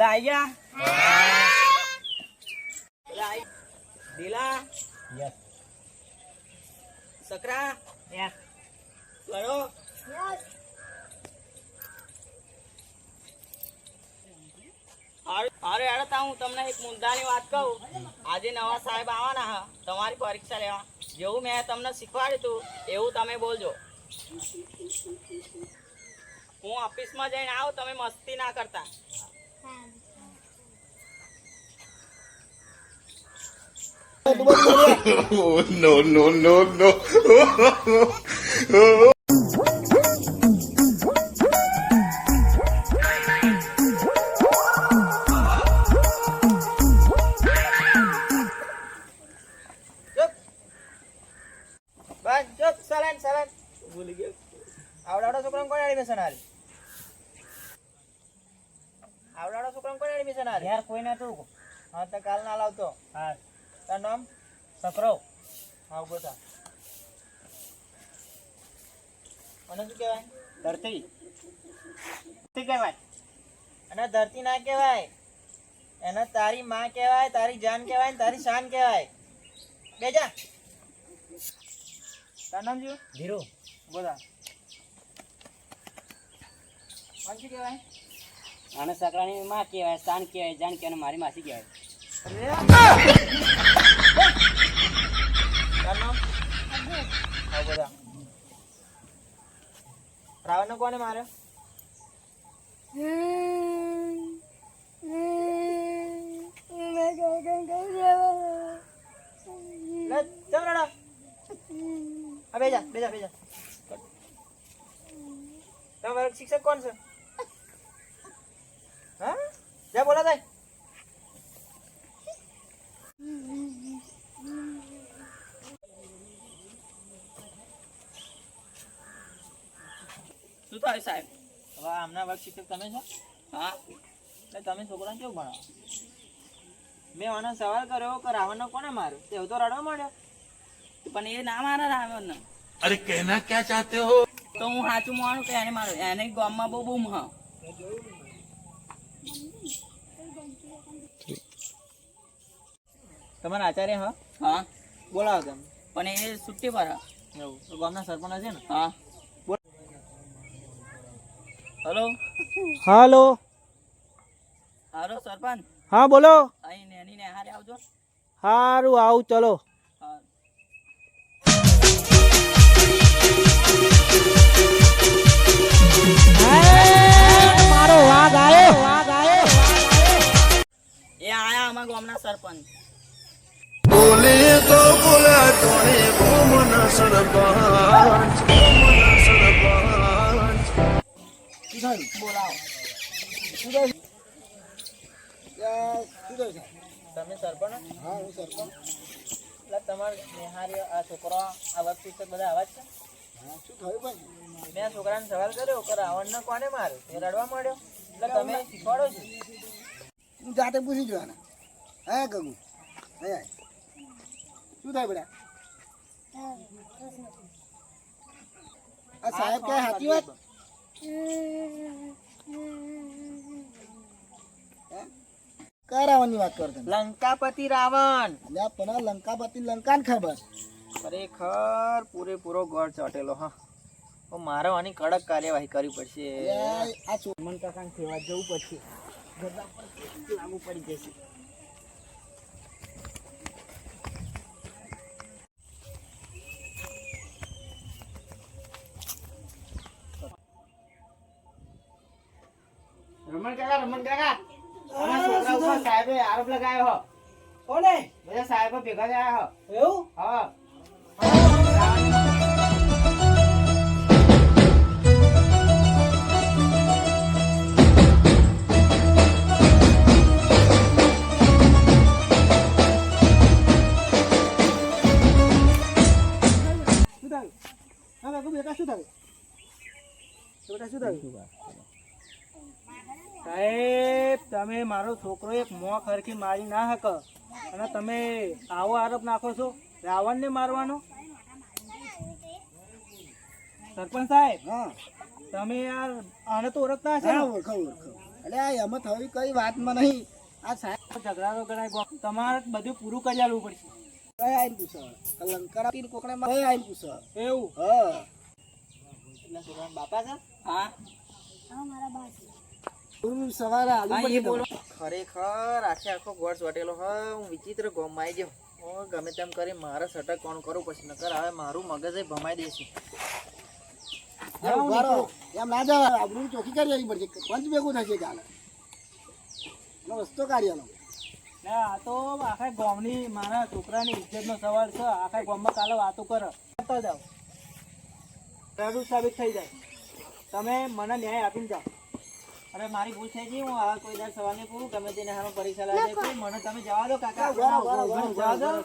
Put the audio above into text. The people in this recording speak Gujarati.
આઈ ગયા બધા ઢીલા યસ સકરા યસ કરો અરે હેડો તા હું તમને એક મુદ્દાની વાત કહું. આજે નવા સાહેબ આવવાના હા. તમારી પરીક્ષા લેવા. જેવું મેં તમને શીખવાડ્યું હતું એવું તમે બોલજો. હું ઓફિસમાં જઈને આવું તમે મસ્તી ના કરતા. Oh, no, no, no, no. ચૂપ બસ ચૂપ સલાન સલાન ભૂલી ગયો આવડાવડા છોકરાને કોણ એડમિશન હારી આવડાવડા છોકરાને કોણ એડમિશન હારી યાર કોઈ નતું હા તો કાલ ના લાવતો હા તાર નામ સકરો આવ ઊભો અને શું કહેવાય? ધરતી. ધરતી કહેવાય. અને ધરતી ના કહેવાય. એને તારી માં કહેવાય તારી જાન કહેવાય ને તારી શાન કહેવાય. બેજા તાર નામ શું? ધીરુ. બોલા. અને શું કહેવાય? આને સકરાની માં કહેવાય શાન કહેવાય જાન કહેવાય મારી માસી કહેવાય. થા રાવણને કોને માર્યો? બેજા બેજા બેજા તમારો શિક્ષક કોણ છે? હા? જ્યાં બોલા થાય શું થાય સાહેબ? હવે આમના વર્ગ શિક્ષક તમે છો? હા. એટલે તમે છોકરાને કેવું ભણાવો? મેં આનો સવાલ કર્યો કે રાવણનો કોને માર્યો? તે તો રડવા માંડ્યો પણ એ ના મારે રાવણને. અરે કહેના ક્યાં ચાહતે હો? તો હું સાચું માનું કે એને મારો એને ગામમાં બહુ બૂમ હા. તમારા આચાર્ય હા? હા. બોલાવો તમે પણ એ છુટ્ટી પર ગામના સરપંચ છે ને? હા. હલો? હાલો. હાલો સરપંચ? હા બોલો. અહીં નેની ને હારે આવજો. હારું આવું ચલો. મારો વાઘ આવ્યો વાઘ આવ્યો એ આયા અમારા ગામના સરપંચ. સુદર્શન બોલાવો સુદર્શન સુદર્શન તમે સરપંચ હા? હું સરપંચ. એટલે તમારો નિહાર્ય આ છોકરો આ વર્ગ શિક્ષક બધા આવા જ છે? રડવા માંડ્યો. એટલે તમે હું જાતે પૂછી જોવાના શું થાય બેટા? સાહેબ કે સાચી વાત? કયા રાવણની વાત કરતો? લંકાપતિ રાવણ. અલ્યા પણ લંકાપતિ લંકાને ખબર? ખરેખર પૂરેપૂરો ગોળ ચોટેલો હા. મારે આની કડક કાર્યવાહી કરવી પડશે. આ છો- મન કાકાને સેવા જવું પડશે. પર લાગુ પડી જશે? રમણ કાકા રમણ કાકા અમારા છોકરા ઉપર સાહેબે આરોપ લગાવ્યો હો કોને બધા સાહેબો ભેગા થયા હો એવું હા શું થયું હા ગગુ બેટા શું થયું બેટા શું થયું સાહેબ તમે મારો છોકરો એક મોં ખરખી મારી ના હક. અને તમે આવો આરોપ નાખો છો? રાવણને મારવાનો? સરપંચ સાહેબ હા. તમે યાર આને તો ઓળખતા હશે ઓળખો ઓળખો. અરે આ એમાં થવી કઈ વાતમાં નહીં. આ સાહેબ ઝઘડા તો ગણાય તમારે બધું પૂરું કરી આલવું પડશે. કઈ આઈને પૂછો? લંકરા તીર કોકડામાં કઈ આઈને પૂછો? એવું? હા. બાપા છે? હા. તું સવારે આલુ. ખરેખર આખે આખો ગોળ ચોટેલો હ હું વિચિત્ર ગોમાઈ ગયો. હું ગમે તેમ કરી મારે સટક કોણ કરું પછી નકર હવે મારું મગજ ભમાઈ દેશે. એમ ના જવા આપણું ચોખ્ખી કરી આવી પડશે પંચ ભેગું થશે કાલે. રસ્તો કાઢી ના આ તો આખા ગામની મારા છોકરાની ઇજ્જતનો સવાલ છે. આખા ગામમાં કાલે વાતો કર. કરતા જાઓ. સાબિત થઈ જાય. તમે મને ન્યાય આપીને જાઓ. અરે મારી ભૂલ થઈ ગઈ હું આ કોઈ દર સવારને પૂરું ગમે તેને હારો પરીક્ષા લાવે છે મને તમે જવા દો કાકા જવા દો